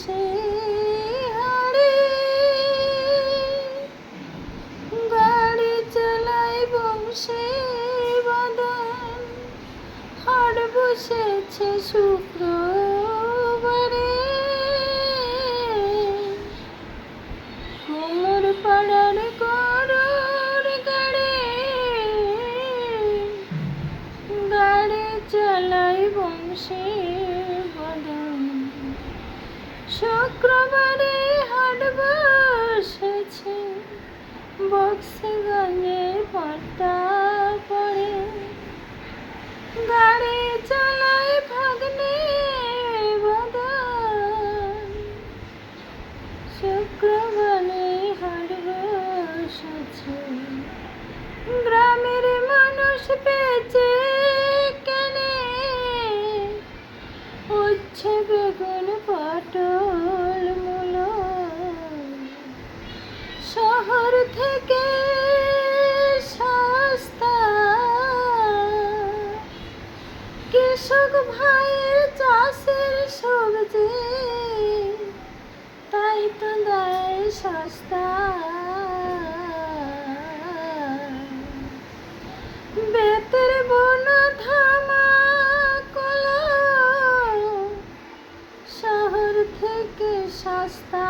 সে হারে গাড়ি চালাই বংশে বাদন হাড় বসেছে শুক্রবারে। কোমর পাড়ার করর গাড়ে, গাড়ি চালাই বংশী শুক্রবারে হাট বসেছে। বক্সগঞ্জে পর্দা পড়ে গাড়ি চালায় ভাগ্নে শুক্রবারে হাট বসেছে। গ্রামের মানুষ পেয়েছে উচ্ছে বেগুন পটল মূলো শহর থেকে সস্তা। কৃষক ভাইয়ের চাষের সবজি। থেকে সস্তা